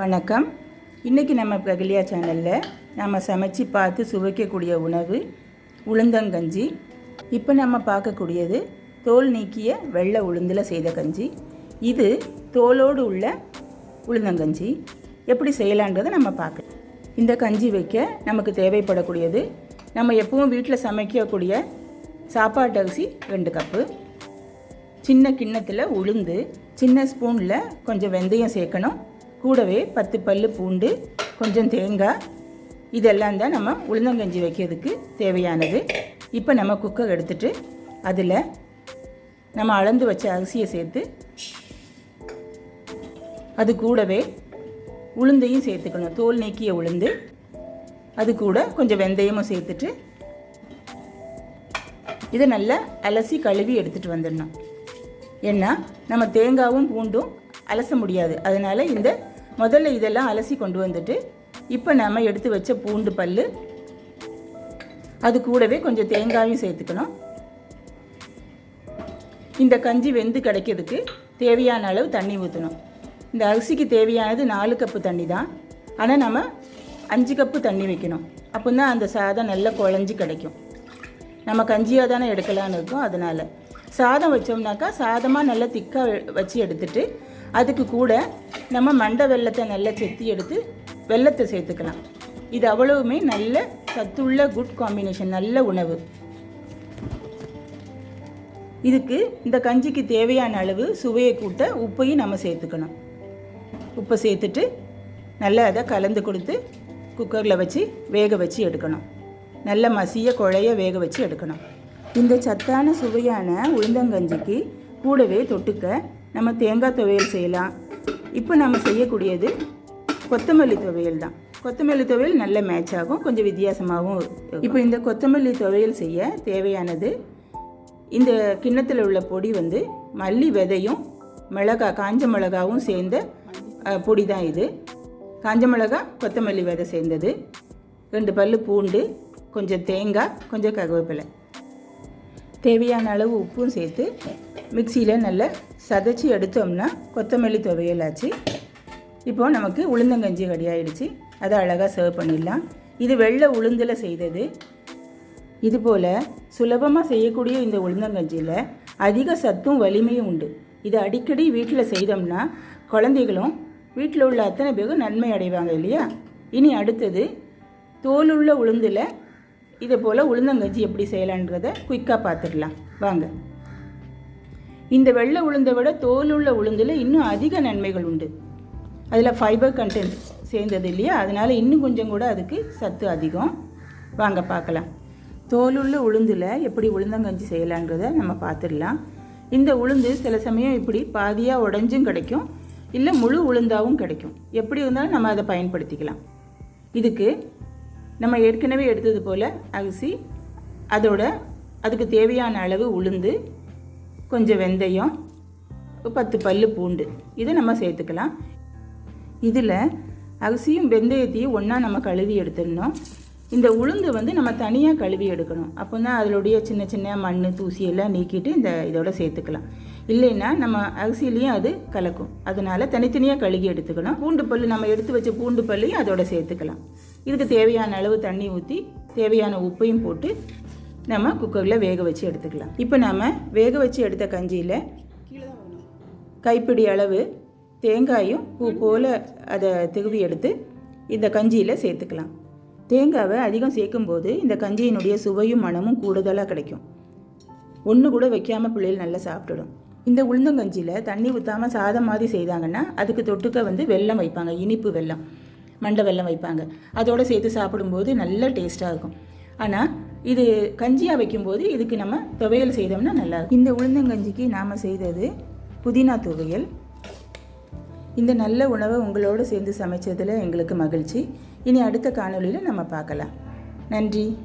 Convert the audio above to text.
வணக்கம். இன்றைக்கி நம்ம பிரகலியா சேனலில் நம்ம சமைச்சு பார்த்து சுவைக்கக்கூடிய உணவு உளுந்தங்கஞ்சி இப்போ நம்ம பார்க்கக்கூடியது தோல் நீக்கிய வெள்ளை உளுந்தில் செய்த கஞ்சி. இது தோலோடு உள்ள உளுந்தங்கஞ்சி எப்படி செய்யலான்றதை நம்ம பார்க்கலாம் இந்த கஞ்சி வைக்க நமக்கு தேவைப்படக்கூடியது நம்ம எப்பவும் வீட்டில் சமைக்கக்கூடிய சாப்பாட்டு அரிசி ரெண்டு கப்பு. சின்ன கிண்ணத்தில் உளுந்து சின்ன ஸ்பூனில் கொஞ்சம் வெந்தயம் சேர்க்கணும். கூடவே பத்து பல் பூண்டு கொஞ்சம் தேங்காய். இதெல்லாம் தான் நம்ம உளுந்தங்கஞ்சி வைக்கிறதுக்கு தேவையானது. இப்போ நம்ம குக்கர் எடுத்துட்டு அதில் நம்ம அளந்து வச்ச அரிசியை சேர்த்து அது கூடவே உளுந்தையும் சேர்த்துக்கணும். தோல் நீக்கிய உளுந்து அது கூட கொஞ்சம் வெந்தயமும் சேர்த்துட்டு இதை நல்லா அலசி கழுவி எடுத்துகிட்டு வந்துடணும். ஏன்னா நம்ம தேங்காவும் பூண்டும் அலச முடியாது. அதனால் இந்த முதல்ல இதெல்லாம் அலசி கொண்டு வந்துட்டு இப்போ நம்ம எடுத்து வச்ச பூண்டு பல் அது கூடவே கொஞ்சம் தேங்காயும் சேர்த்துக்கணும். இந்த கஞ்சி வெந்து கிடைக்கிறதுக்கு தேவையான அளவு தண்ணி ஊற்றணும் இந்த அரிசிக்கு தேவையானது நாலு கப்பு தண்ணி தான். ஆனால் நம்ம அஞ்சு கப்பு தண்ணி வைக்கணும். அப்போ தான் அந்த சாதம் நல்லா குழஞ்சி கிடைக்கும். நம்ம கஞ்சியாக தானே எடுக்கலான்னு இருக்கோம் அதனால். சாதம் வச்சோம்னாக்கா சாதமாக நல்லா திக்காக வச்சு எடுத்துட்டு அதுக்கு கூட நம்ம மண்டை வெள்ளத்தை நல்லா செத்தி எடுத்து வெள்ளத்தை சேர்த்துக்கலாம். இது அவ்வளவுமே நல்ல சத்துள்ள குட் காம்பினேஷன் நல்ல உணவு. இதுக்கு இந்த கஞ்சிக்கு தேவையான அளவு சுவையை கூட்ட உப்பையும் நம்ம சேர்த்துக்கணும். உப்பை சேர்த்துட்டு நல்லா அதை கலந்து கொடுத்து குக்கரில் வச்சு வேக வச்சு எடுக்கணும். நல்ல மசிய குழைய வேக வச்சு எடுக்கணும். இந்த சத்தான சுவையான உளுந்தங்கஞ்சிக்கு கூடவே தொட்டுக்க நம்ம தேங்காய் துவையல் செய்யலாம். இப்போ நம்ம செய்யக்கூடியது கொத்தமல்லி துவையல் தான். கொத்தமல்லி துவையல் நல்ல மேட்ச் ஆகும் கொஞ்சம் வித்தியாசமாகவும் இருக்கும். இப்போ இந்த கொத்தமல்லி துவையல் செய்ய தேவையானது இந்த கிண்ணத்தில் உள்ள பொடி வந்து மல்லி விதையும் மிளகா காஞ்ச மிளகாவும் சேர்ந்த பொடி தான் இது. காஞ்ச மிளகா கொத்தமல்லி விதை சேர்ந்தது. ரெண்டு பல்லு பூண்டு கொஞ்சம் தேங்காய் கொஞ்சம் கருவேப்பிலை. தேவையான அளவு உப்பும் சேர்த்து மிக்சியில் நல்லா சதைச்சி எடுத்தோம்னா கொத்தமல்லி துவையல் ஆச்சு. இப்போது நமக்கு உளுந்தங்கஞ்சி ரெடி ஆயிடுச்சு. அதை அழகாக சர்வ் பண்ணிடலாம். இது வெள்ளை உளுந்தில் செய்தது. இதுபோல் சுலபமாக செய்யக்கூடிய இந்த உளுந்தங்கஞ்சியில் அதிக சத்தும் வலிமையும் உண்டு. இது அடிக்கடி வீட்டில் செய்தோம்னா குழந்தைகளும் வீட்டில் உள்ள அத்தனை பேரும் நன்மை அடைவாங்க இல்லையா? இனி அடுத்தது தோலுள்ள உளுந்தில் இதே போல் உளுந்தங்கஞ்சி எப்படி செய்யலான்றதை குயிக்காக பார்த்துடலாம். வாங்க. இந்த வெள்ளை உளுந்தை விட தோல் உள்ள உளுந்தில் இன்னும் அதிக நன்மைகள் உண்டு. அதில் ஃபைபர் கண்டென்ட் சேர்ந்தது இல்லையா? அதனால் இன்னும் கொஞ்சம் கூட அதுக்கு சத்து அதிகம். வாங்க பார்க்கலாம். தோலுள்ள உளுந்தில் எப்படி உளுந்தங்கஞ்சி செய்யலான்றதை நம்ம பார்த்துடலாம். இந்த உளுந்து சில சமயம் இப்படி பாதியாக உடஞ்சும் கிடைக்கும். இல்லை முழு உளுந்தாகவும் கிடைக்கும். எப்படி இருந்தாலும் நம்ம அதை பயன்படுத்திக்கலாம். இதுக்கு நம்ம ஏற்கனவே எடுத்தது போல் அரிசி அதோட அதுக்கு தேவையான அளவு உளுந்து கொஞ்சம் வெந்தயம் பத்து பல்லு பூண்டு. இதை நம்ம சேர்த்துக்கலாம். இதில் அரிசியும் வெந்தயத்தையும் ஒன்றா நம்ம கழுவி எடுத்துடணும். இந்த உளுந்து வந்து நம்ம தனியாக கழுவி எடுக்கணும். அப்போ தான் அதனுடைய சின்ன சின்ன மண் தூசி எல்லாம் நீக்கிட்டு இந்த இதோட சேர்த்துக்கலாம். இல்லைன்னா நம்ம அரிசிலையும் அது கலக்கும். அதனால் தனித்தனியாக கழுகி எடுத்துக்கணும் பூண்டு பல் நம்ம எடுத்து வச்ச பூண்டு பல்லையும் அதோட சேர்த்துக்கலாம். இதுக்கு தேவையான அளவு தண்ணி ஊற்றி தேவையான உப்பையும் போட்டு நம்ம குக்கரில் வேக வச்சு எடுத்துக்கலாம். இப்போ நம்ம வேக வச்சு எடுத்த கஞ்சியில் கைப்பிடி அளவு தேங்காயும் பூ போல் அதை திருவி எடுத்து இந்த கஞ்சியில் சேர்த்துக்கலாம். தேங்காவை அதிகம் சேர்க்கும்போது இந்த கஞ்சியினுடைய சுவையும் மணமும் கூடுதலாக கிடைக்கும். ஒன்று கூட வைக்காம பிள்ளைகள் நல்லா சாப்பிட்டுடும். இந்த உளுந்தங்கஞ்சியில் தண்ணி ஊற்றாமல் சாதம் மாதிரி செய்தாங்கன்னா அதுக்கு தொட்டுக்க வந்து வெல்லம் வைப்பாங்க இனிப்பு வெல்லம். மண்டை வெல்லம் வைப்பாங்க. அதோட சேர்த்து சாப்பிடும்போது நல்ல டேஸ்ட்டாக இருக்கும். ஆனால் இது கஞ்சியாக வைக்கும்போது இதுக்கு நம்ம துவையல் செய்தோம்னா நல்லா இருக்கும் இந்த உளுந்தங்கஞ்சிக்கு நாம் செய்தது புதினா துவையல். இந்த நல்ல உணவை உங்களோடு சேர்ந்து சமைச்சதில் எங்களுக்கு மகிழ்ச்சி. இனி அடுத்த காணொளியில் நம்ம பார்க்கலாம். நன்றி.